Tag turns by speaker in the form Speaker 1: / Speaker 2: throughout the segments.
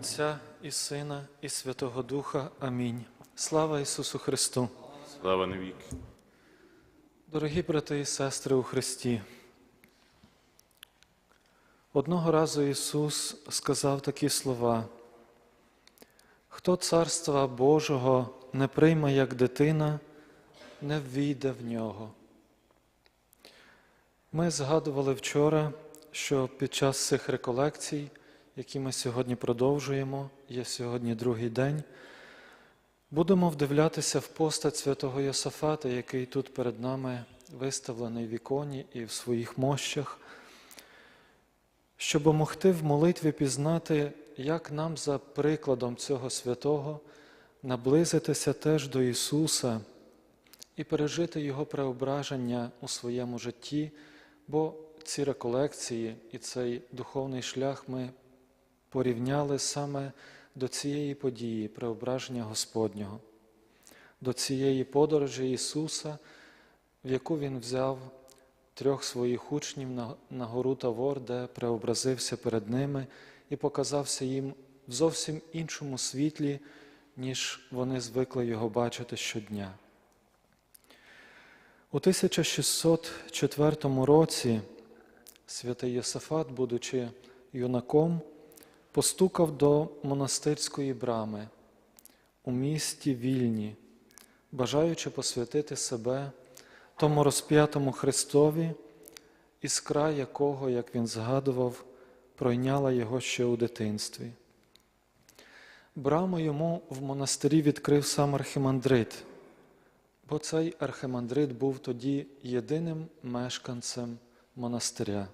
Speaker 1: Отця і Сина, і Святого Духа. Амінь. Слава Ісусу Христу!
Speaker 2: Слава навіки.
Speaker 1: Дорогі брати і сестри у Христі, одного разу Ісус сказав такі слова: Хто царства Божого не прийме як дитина, не ввійде в нього. Ми згадували вчора, що під час цих реколекцій, які ми сьогодні продовжуємо, є сьогодні другий день, Будемо вдивлятися в постать святого Йосафата, який тут перед нами виставлений в іконі і в своїх мощах, щоб могти в молитві пізнати, як нам за прикладом цього святого наблизитися теж до Ісуса і пережити Його преображення у своєму житті, бо ці реколекції і цей духовний шлях ми порівняли саме до цієї події преображення Господнього, до цієї подорожі Ісуса, в яку Він взяв трьох своїх учнів на, гору Тавор, де преобразився перед ними і показався їм в зовсім іншому світлі, ніж вони звикли його бачити щодня. У 1604 році святий Єсафат, будучи юнаком, постукав до монастирської брами у місті Вільні, бажаючи посвятити себе тому розп'ятому Христові, іскра якого, як він згадував, пройняла його ще у дитинстві. Браму йому в монастирі відкрив сам архимандрит, бо цей архимандрит був тоді єдиним мешканцем монастиря.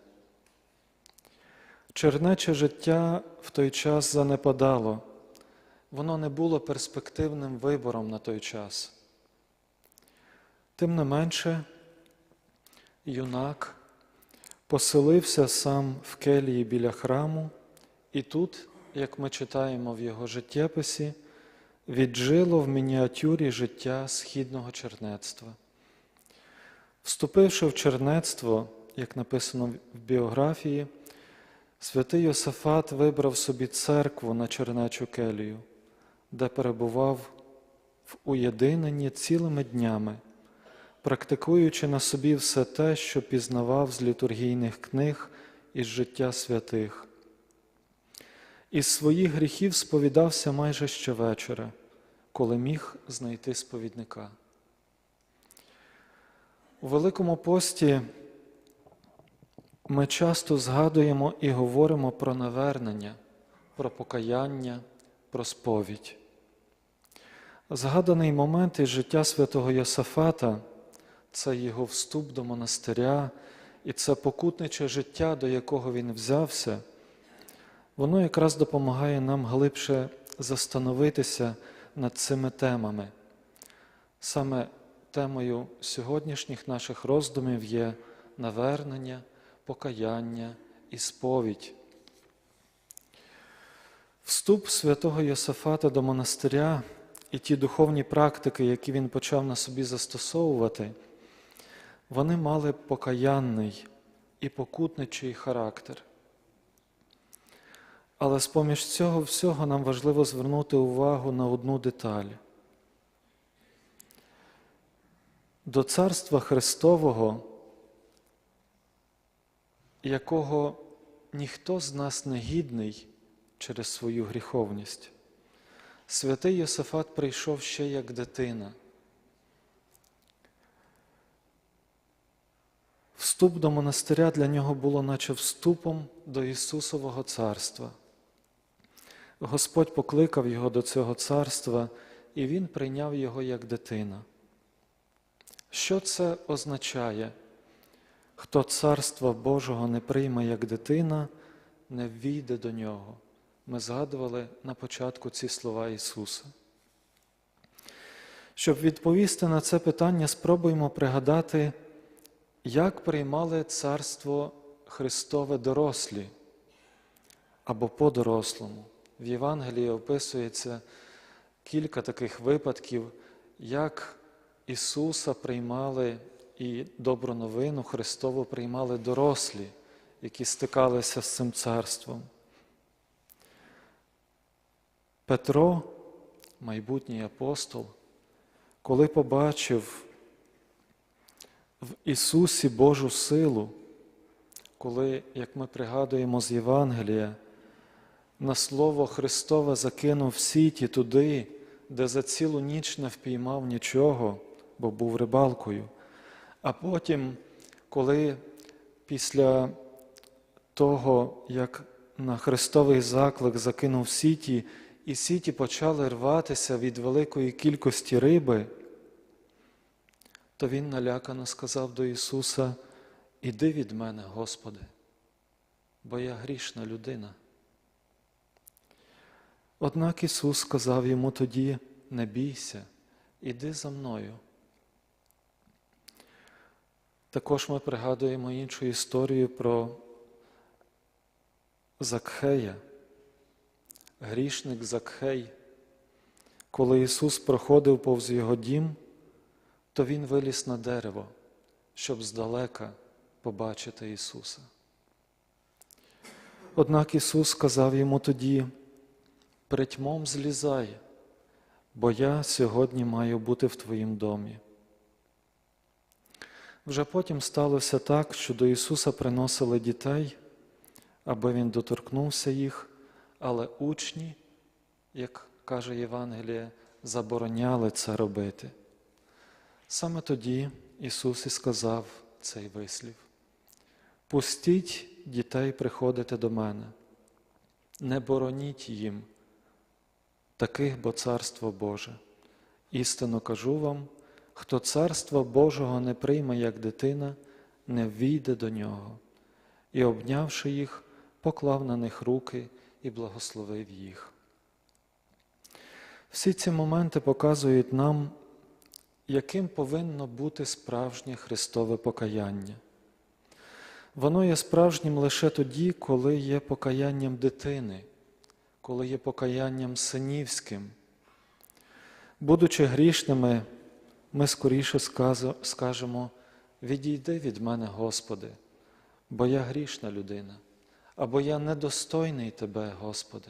Speaker 1: Чернече життя в той час занепадало, воно не було перспективним вибором на той час. Тим не менше, юнак поселився сам в келії біля храму, і тут, як ми читаємо в його життєписі, віджило в мініатюрі життя східного чернецтва. Вступивши в чернецтво, як написано в біографії, Святий Йосафат вибрав собі церкву на Чернечу келію, де перебував в уєдиненні цілими днями, практикуючи на собі все те, що пізнавав з літургійних книг із життя святих. Із своїх гріхів сповідався майже щовечора, коли міг знайти сповідника. У Великому пості ми часто згадуємо і говоримо про навернення, про покаяння, про сповідь. Згаданий момент із життя святого Йосафата це його вступ до монастиря і це покутниче життя, до якого він взявся, воно якраз допомагає нам глибше застановитися над цими темами. Саме темою сьогоднішніх наших роздумів є навернення покаяння і сповідь. Вступ святого Йосафата до монастиря і ті духовні практики, які він почав на собі застосовувати, вони мали покаянний і покутничий характер. Але з поміж цього всього нам важливо звернути увагу на одну деталь. До Царства Христового якого ніхто з нас не гідний через свою гріховність. Святий Йосифат прийшов ще як дитина. Вступ до монастиря для нього було, наче вступом до Ісусового царства. Господь покликав його до цього царства, і Він прийняв його як дитина. Що це означає? Хто царства Божого не прийме як дитина, не ввійде до нього. Ми згадували на початку ці слова Ісуса. Щоб відповісти на це питання, спробуємо пригадати, як приймали царство Христове дорослі або по-дорослому. В Євангелії описується кілька таких випадків, як Ісуса приймали і добру новину Христову приймали дорослі, які стикалися з цим царством. Петро, майбутній апостол, коли побачив в Ісусі Божу силу, коли, як ми пригадуємо з Євангелія, на Слово Христове закинув сіті туди, де за цілу ніч не впіймав нічого, бо був рибалкою. А потім, коли після того, як на Христовий заклик закинув сіті, і сіті почали рватися від великої кількості риби, то він налякано сказав до Ісуса: Іди від мене, Господи, бо я грішна людина. Однак Ісус сказав йому тоді: не бійся, іди за мною. Також ми пригадуємо іншу історію про Закхея, грішник Закхей. Коли Ісус проходив повз його дім, то Він виліз на дерево, щоб здалека побачити Ісуса. Однак Ісус сказав йому тоді, притьмом злізай, бо я сьогодні маю бути в Твоїм домі. Вже потім сталося так, що до Ісуса приносили дітей, аби Він доторкнувся їх, але учні, як каже Євангеліє, забороняли це робити. Саме тоді Ісус і сказав цей вислів: Пустіть дітей приходити до мене, не бороніть їм, таких, бо Царство Боже. Істинно кажу вам, хто Царства Божого не прийме як дитина, не ввійде до нього, і, обнявши їх, поклав на них руки і благословив їх. Всі ці моменти показують нам, яким повинно бути справжнє Христове покаяння. Воно є справжнім лише тоді, коли є покаянням дитини, коли є покаянням синівським. Будучи грішними, ми скоріше скажемо, відійди від мене, Господи, бо я грішна людина, або я недостойний Тебе, Господи.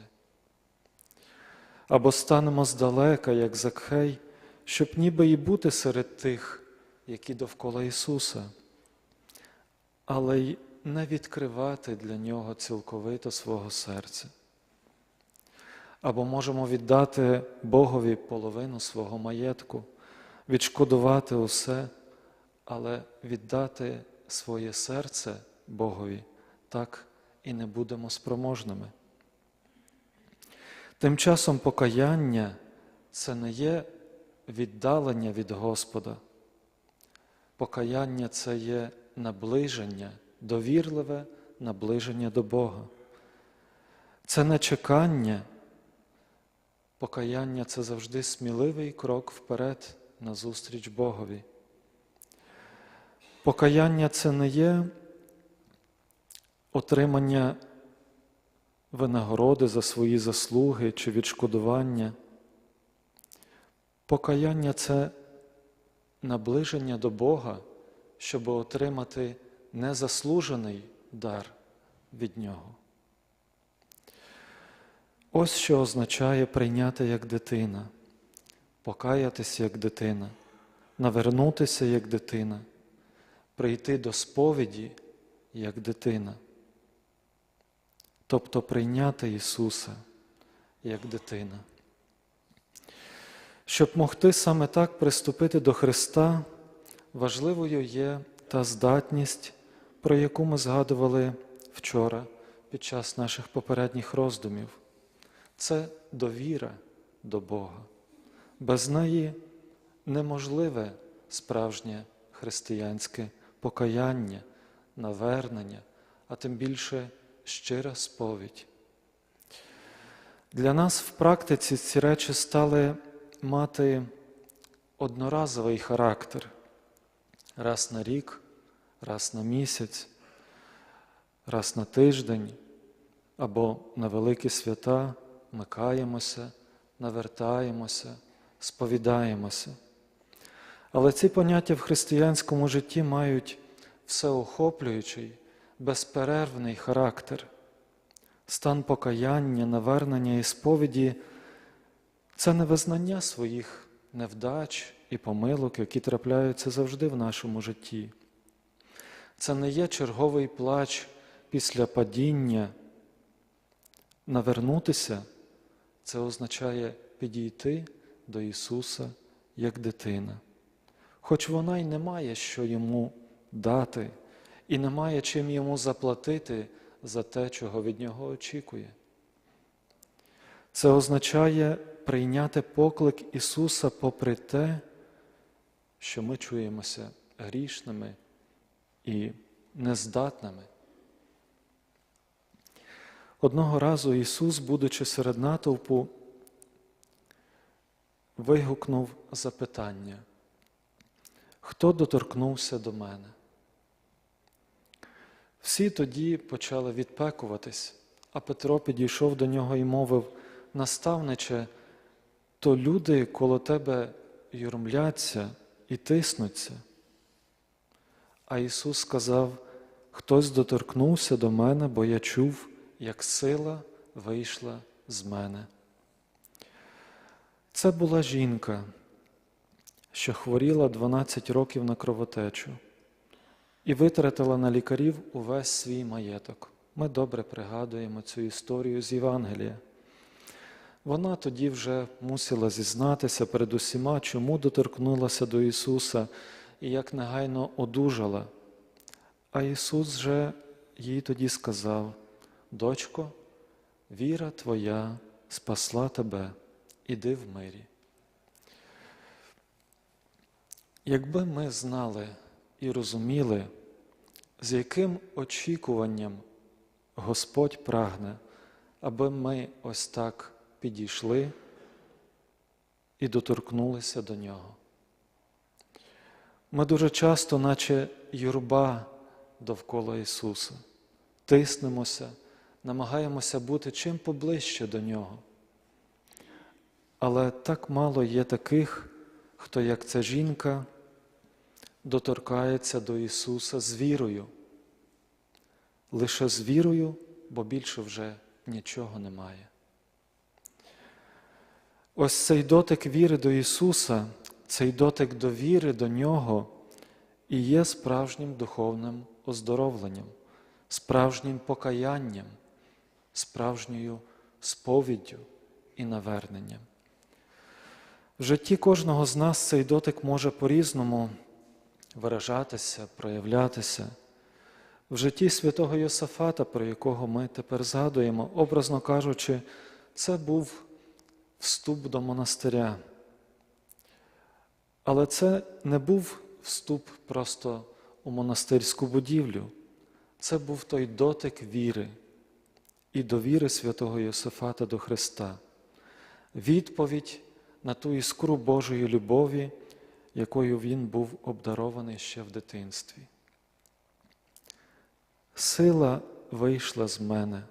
Speaker 1: Або станемо здалека, як Закхей, щоб ніби і бути серед тих, які довкола Ісуса, але й не відкривати для Нього цілковито свого серця. Або можемо віддати Богові половину свого маєтку, відшкодувати усе, але віддати своє серце Богові так і не будемо спроможними. Тим часом покаяння це не є віддалення від Господа. Покаяння це є наближення, довірливе наближення до Бога. Це не чекання. Покаяння це завжди сміливий крок вперед назустріч Богові. Покаяння це не є отримання винагороди за свої заслуги чи відшкодування. Покаяння це наближення до Бога, щоб отримати незаслужений дар від Нього. Ось що означає прийняти як дитина, покаятися як дитина, навернутися як дитина, прийти до сповіді як дитина, тобто прийняти Ісуса як дитина. Щоб могти саме так приступити до Христа, важливою є та здатність, про яку ми згадували вчора під час наших попередніх роздумів. Це довіра до Бога. Без неї неможливе справжнє християнське покаяння, навернення, а тим більше щира сповідь. Для нас в практиці ці речі стали мати одноразовий характер раз на рік, раз на місяць, раз на тиждень або на великі свята ми каємося, навертаємося, сповідаємося. Але ці поняття в християнському житті мають всеохоплюючий, безперервний характер. Стан покаяння, навернення і сповіді Це не визнання своїх невдач і помилок, які трапляються завжди в нашому житті. Це не є черговий плач після падіння. Навернутися це означає підійти до Ісуса як дитина, хоч вона й не має що йому дати, і не має чим йому заплатити за те, чого від Нього очікує. Це означає прийняти поклик Ісуса попри те, що ми чуємося грішними і нездатними. Одного разу Ісус, будучи серед натовпу, вигукнув запитання, хто доторкнувся до мене? Всі тоді почали відпекуватись, а Петро підійшов до нього і мовив, наставниче, то люди коло тебе юрмляться і тиснуться. А Ісус сказав, хтось доторкнувся до мене, бо я чув, як сила вийшла з мене. Це була жінка, що хворіла 12 років на кровотечу і витратила на лікарів увесь свій маєток. Ми добре пригадуємо цю історію з Євангелія. Вона тоді вже мусила зізнатися перед усіма, чому доторкнулася до Ісуса і як негайно одужала. А Ісус же їй тоді сказав: Дочко, віра Твоя спасла тебе, іди в мирі. Якби ми знали і розуміли, з яким очікуванням Господь прагне, аби ми ось так підійшли і доторкнулися до Нього. Ми дуже часто, наче юрба довкола Ісуса, тиснемося, намагаємося бути чим поближче до Нього. Але так мало є таких, хто, як ця жінка, доторкається до Ісуса з вірою. Лише з вірою, бо більше вже нічого немає. Ось цей дотик віри до Ісуса, цей дотик довіри до Нього і є справжнім духовним оздоровленням, справжнім покаянням, справжньою сповіддю і наверненням. В житті кожного з нас цей дотик може по-різному виражатися, проявлятися. В житті святого Йосафата, про якого ми тепер згадуємо, образно кажучи, це був вступ до монастиря. Але це не був вступ просто у монастирську будівлю, це був той дотик віри і довіри святого Йосифата до Христа, відповідь на ту іскру Божої любові, якою він був обдарований ще в дитинстві. Сила вийшла з мене,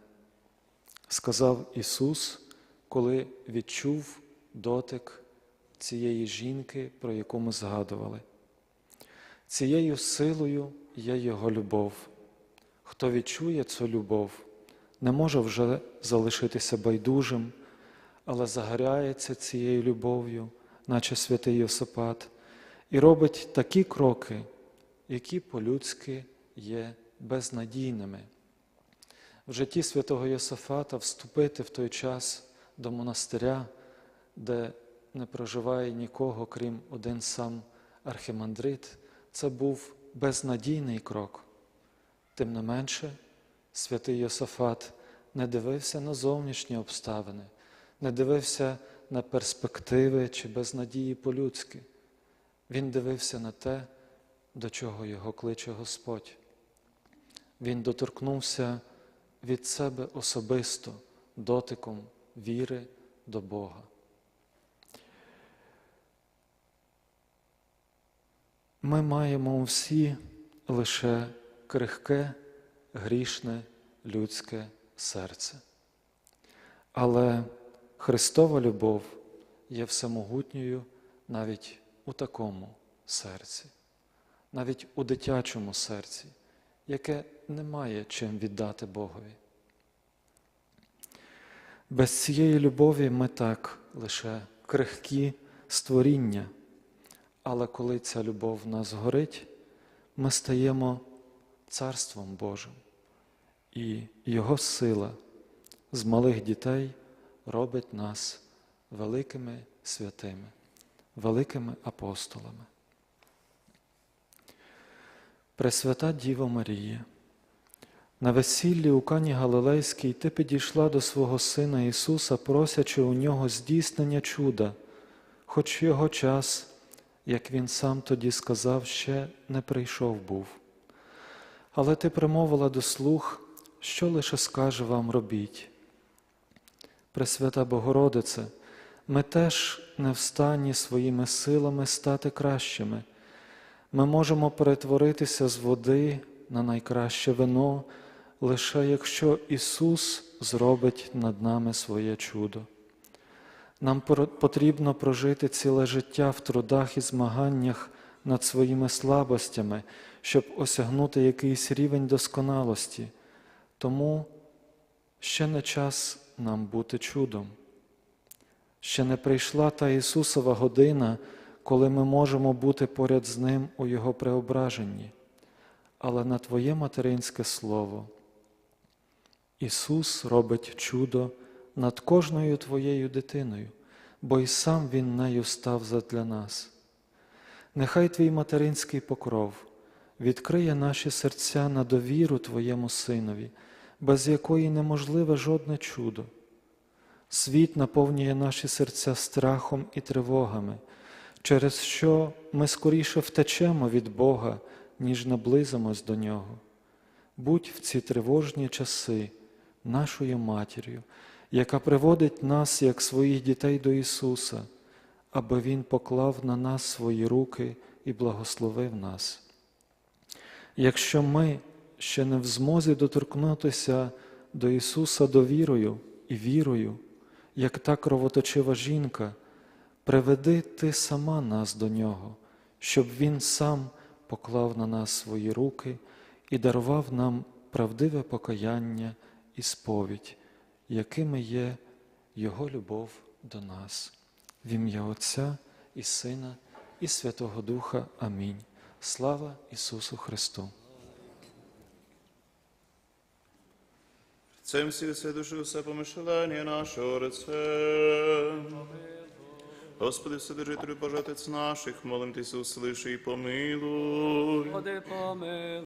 Speaker 1: сказав Ісус, коли відчув дотик цієї жінки, про яку ми згадували. Цією силою є Його любов. Хто відчує цю любов, не може вже залишитися байдужим, але загоряється цією любов'ю, наче святий Йосипат, і робить такі кроки, які по-людськи є безнадійними. В житті святого Йосифата вступити в той час до монастиря, де не проживає нікого, крім один сам архимандрит, це був безнадійний крок. Тим не менше, святий Йосафат не дивився на зовнішні обставини, не дивився на перспективи чи безнадії по-людськи. Він дивився на те, до чого його кличе Господь. Він доторкнувся від себе особисто дотиком віри до Бога. Ми маємо всі лише крихке, грішне людське серце. Але Христова любов є всемогутньою навіть у такому серці, навіть у дитячому серці, яке не має чим віддати Богові. Без цієї любові ми так лише крихкі створіння. Але коли ця любов в нас горить, ми стаємо Царством Божим, і Його сила з малих дітей робить нас великими святими, великими апостолами. Пресвята Діва Марія, на весіллі у Кані Галилейській ти підійшла до свого Сина Ісуса, просячи у нього здійснення чуда, хоч його час, як Він сам тоді сказав, ще не прийшов був. Але ти примовила до слух, що лише скаже вам робіть. Пресвята Богородице, ми теж не встані своїми силами стати кращими. Ми можемо перетворитися з води на найкраще вино, лише якщо Ісус зробить над нами своє чудо. Нам потрібно прожити ціле життя в трудах і змаганнях над своїми слабостями, щоб осягнути якийсь рівень досконалості. Тому ще не час нам бути чудом. Ще не прийшла та Ісусова година, коли ми можемо бути поряд з Ним у Його преображенні, але на Твоє материнське Слово. Ісус робить чудо над кожною Твоєю дитиною, бо і сам Він нею став задля нас. Нехай Твій материнський покров відкриє наші серця на довіру Твоєму Синові, без якої неможливе жодне чудо. Світ наповнює наші серця страхом і тривогами, через що ми скоріше втечемо від Бога, ніж наблизимось до Нього. Будь в ці тривожні часи нашою матір'ю, яка приводить нас, як своїх дітей до Ісуса, аби Він поклав на нас свої руки і благословив нас. Якщо ми ще не в змозі доторкнутися до Ісуса довірою і вірою, як та кровоточива жінка, приведи Ти сама нас до Нього, щоб Він сам поклав на нас свої руки і дарував нам правдиве покаяння і сповідь, якими є Його любов до нас. В ім'я Отця і Сина, і Святого Духа. Амінь. Слава Ісусу Христу!
Speaker 2: Цем всі все душі, усе помишлення нашого Отце. Господи, Вседержителю, Божатець наших, молим Тися, услиши і
Speaker 3: помилуй.